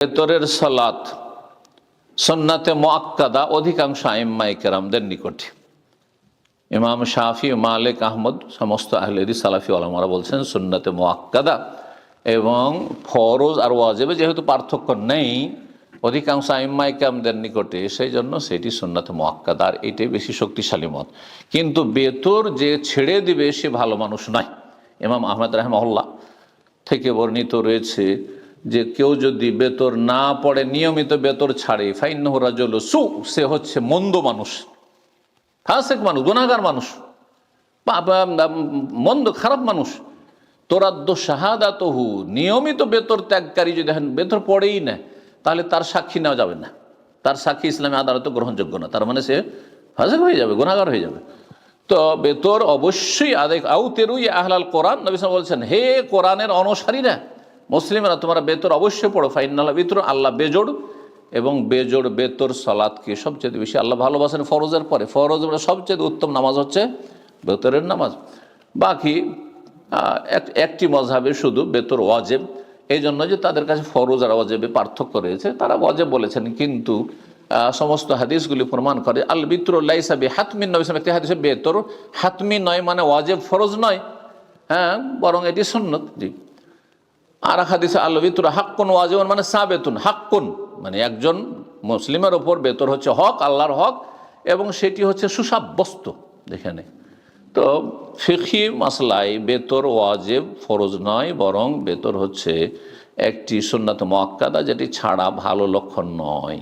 ভেতরের সালাত সন্নাতে মোয়াক্কাদা অধিকাংশ আইম্মাই কেরামদের নিকটে। ইমাম শাফি, মালিক, আহমদ, সমস্ত আহলেরি সালাফি আলমারা বলছেন সুন্নাতে মোয়াক্কাদা এবং ফরজ আর ওয়াজেবে যেহেতু পার্থক্য নেই অধিকাংশ আইম্মাই কেরামদের নিকটে সেই জন্য সেটি সুন্নাতে মোয়াক্কাদা আর এটাই বেশি শক্তিশালী মত। কিন্তু বেতর যে ছেড়ে দিবে সে ভালো মানুষ নয়। ইমাম আহমেদ রাহমহল্লা থেকে বর্ণিত রয়েছে যে কেউ যদি বেতর না পড়ে, নিয়মিত বেতর ছাড়ে, ফাইন্নহ রাজল সু, সে হচ্ছে মন্দ মানুষ, ফাসেক মানুষ গুণাগার মানুষ মন্দ, খারাপ মানুষ। তোরাদ্দ শাহাদাতহু, নিয়মিত বেতর ত্যাগকারী যদি বেতর পড়েই না, তাহলে তার সাক্ষী নেওয়া যাবে না। তার সাক্ষী ইসলামী আদালতে গ্রহণযোগ্য না, তার মানে সে ফাসেক হয়ে যাবে গুণাগার হয়ে যাবে। তো বেতর অবশ্যই আদেক আউ তেরুই আহলাল কোরআন নবিস বলছেন, হে কোরআনের অনুসারীরা মুসলিমরা তোমরা বেতর অবশ্যই পড়ো ফাইনাল্লাহ বিতর, আল্লাহ বেজোড়, এবং বেজোড় বেতর সলাদকে সবচেয়ে বেশি আল্লাহ ভালোবাসেন ফরজের পরে। ফরজ মানে সবচেয়ে উত্তম নামাজ হচ্ছে বেতরের নামাজ। বাকি এক- একটি মজহাবে শুধু বেতর ওয়াজেব। এই জন্য যে তাদের কাছে ফরজ আর ওয়াজেবে পার্থক্য রয়েছে, তারা ওয়াজেব বলেছেন। কিন্তু সমস্ত হাদিসগুলি প্রমাণ করে, আল বিত্র লাইসাবি হাতমিন নবী সালাম একটি হাদিসে বেতর হাতমি নয় মানে ওয়াজেব, ফরজ নয়। হ্যাঁ বরং এটি সন্ন্যত জি। আর হাদিসে আল বিতুর হাক্কুন ওয়াজিবন মানে সাবেতুন, হাক্কুন মানে একজন মুসলিমের ওপর বেতর হচ্ছে হক, আল্লাহর হক, এবং সেটি হচ্ছে সুসাব্যস্ত যেখানে তো ফিখি মাসলাই বেতর ওয়াজেব ফরজ নয়, বরং বেতর হচ্ছে একটি সুন্নাত মোয়াক্কাদা, যেটি ছাড়া ভালো লক্ষণ নয়।